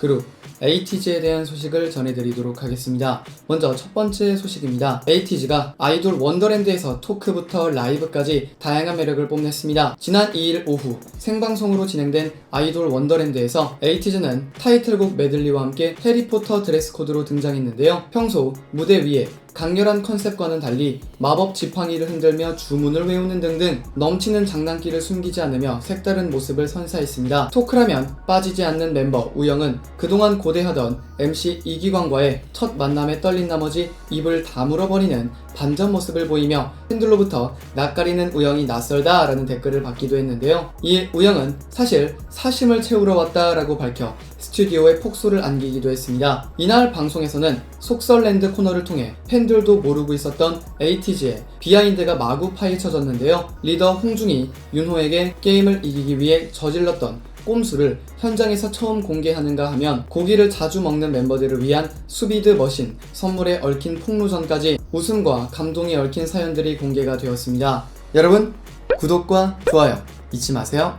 그룹 에이티즈에 대한 소식을 전해드리도록 하겠습니다. 먼저 첫 번째 소식입니다. 에이티즈가 아이돌 원더랜드에서 토크부터 라이브까지 다양한 매력을 뽐냈습니다. 지난 2일 오후 생방송으로 진행된 아이돌 원더랜드에서 에이티즈는 타이틀곡 메들리와 함께 해리포터 드레스 코드로 등장했는데요. 평소 무대 위에 강렬한 컨셉과는 달리 마법 지팡이를 흔들며 주문을 외우는 등등 넘치는 장난기를 숨기지 않으며 색다른 모습을 선사했습니다. 토크라면 빠지지 않는 멤버 우영은 그동안 고대하던 MC 이기광과의 첫 만남에 떨린 나머지 입을 다물어 버리는 반전 모습을 보이며 팬들로부터 낯가리는 우영이 낯설다 라는 댓글을 받기도 했는데요. 이에 우영은 사실 사심을 채우러 왔다 라고 밝혀 스튜디오에 폭소를 안기기도 했습니다. 이날 방송에서는 속설랜드 코너를 통해 팬들도 모르고 있었던 에이티즈의 비하인드가 마구 파헤쳐졌는데요. 리더 홍중이 윤호에게 게임을 이기기 위해 저질렀던 꼼수를 현장에서 처음 공개하는가 하면 고기를 자주 먹는 멤버들을 위한 수비드 머신, 선물에 얽힌 폭로전까지 웃음과 감동이 얽힌 사연들이 공개가 되었습니다. 여러분, 구독과 좋아요 잊지 마세요.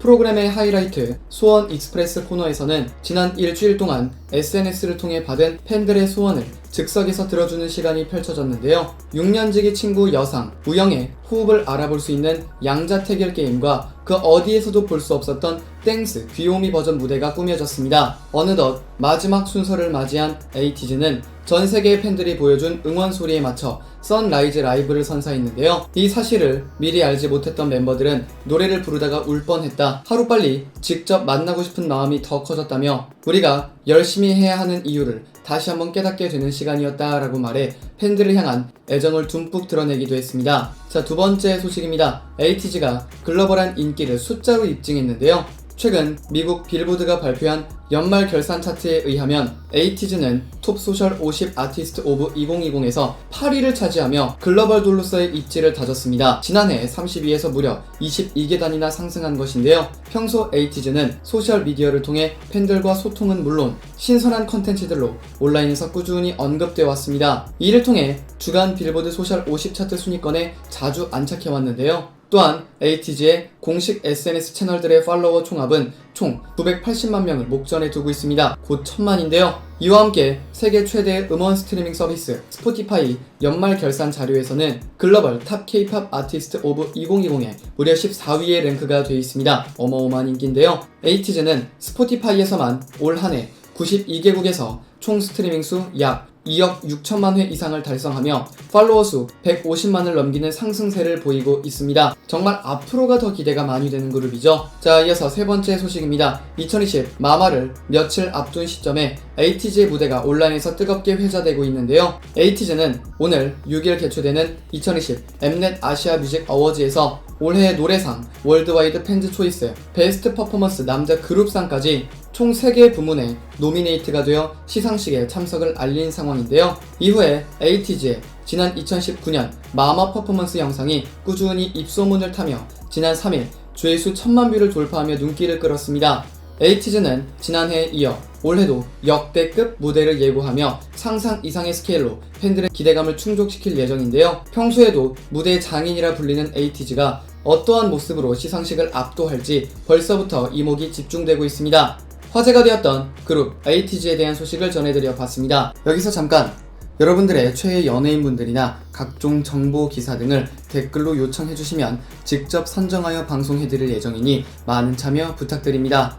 프로그램의 하이라이트 소원 익스프레스 코너에서는 지난 일주일 동안 SNS를 통해 받은 팬들의 소원을 즉석에서 들어주는 시간이 펼쳐졌는데요. 6년지기 친구 여상, 우영의 호흡을 알아볼 수 있는 양자택일 게임과 그 어디에서도 볼 수 없었던 땡스 귀요미 버전 무대가 꾸며졌습니다. 어느덧 마지막 순서를 맞이한 에이티즈는 전 세계의 팬들이 보여준 응원 소리에 맞춰 선라이즈 라이브를 선사했는데요. 이 사실을 미리 알지 못했던 멤버들은 노래를 부르다가 울 뻔했다. 하루빨리 직접 만나고 싶은 마음이 더 커졌다며 우리가 열심히 해야 하는 이유를 다시 한번 깨닫게 되는 시간 이었다라고 말해 팬들을 향한 애정을 듬뿍 드러내기도 했습니다. 자, 두 번째 소식입니다. 에이티즈가 글로벌한 인기를 숫자로 입증했는데요. 최근 미국 빌보드가 발표한 연말 결산 차트에 의하면 에이티즈는 톱 소셜 50 아티스트 오브 2020에서 8위를 차지하며 글로벌 돌로서의 입지를 다졌습니다. 지난해 32에서 무려 22계단이나 상승한 것인데요. 평소 에이티즈는 소셜 미디어를 통해 팬들과 소통은 물론 신선한 컨텐츠들로 온라인에서 꾸준히 언급되어 왔습니다. 이를 통해 주간 빌보드 소셜 50 차트 순위권에 자주 안착해 왔는데요. 또한 에이티즈의 공식 SNS 채널들의 팔로워 총합은 총 980만 명을 목전에 두고 있습니다. 곧 천만인데요. 이와 함께 세계 최대의 음원 스트리밍 서비스 스포티파이 연말 결산 자료에서는 글로벌 탑 K-팝 아티스트 오브 2020에 무려 14위에 랭크가 되어 있습니다. 어마어마한 인기인데요. 에이티즈는 스포티파이에서만 올 한해 92개국에서 총 스트리밍 수 약 2억 6천만 회 이상을 달성하며 팔로워 수 150만을 넘기는 상승세를 보이고 있습니다. 정말 앞으로가 더 기대가 많이 되는 그룹이죠. 자, 이어서 세 번째 소식입니다. 2020 마마를 며칠 앞둔 시점에 에이티즈의 무대가 온라인에서 뜨겁게 회자되고 있는데요. 에이티즈는 오늘 6일 개최되는 2020 엠넷 아시아 뮤직 어워즈에서 올해의 노래상, 월드와이드 팬즈 초이스, 베스트 퍼포먼스 남자 그룹상까지 총 3개 부문에 노미네이트가 되어 시상식에 참석을 알린 상황인데요. 이후에 에이티즈의 지난 2019년 마마 퍼포먼스 영상이 꾸준히 입소문을 타며 지난 3일 조회수 1000만 뷰를 돌파하며 눈길을 끌었습니다. 에이티즈는 지난해에 이어 올해도 역대급 무대를 예고하며 상상 이상의 스케일로 팬들의 기대감을 충족시킬 예정인데요. 평소에도 무대의 장인이라 불리는 에이티즈가 어떠한 모습으로 시상식을 압도할지 벌써부터 이목이 집중되고 있습니다. 화제가 되었던 그룹 에이티즈에 대한 소식을 전해드려 봤습니다. 여기서 잠깐 여러분들의 최애 연예인분들이나 각종 정보 기사 등을 댓글로 요청해주시면 직접 선정하여 방송해드릴 예정이니 많은 참여 부탁드립니다.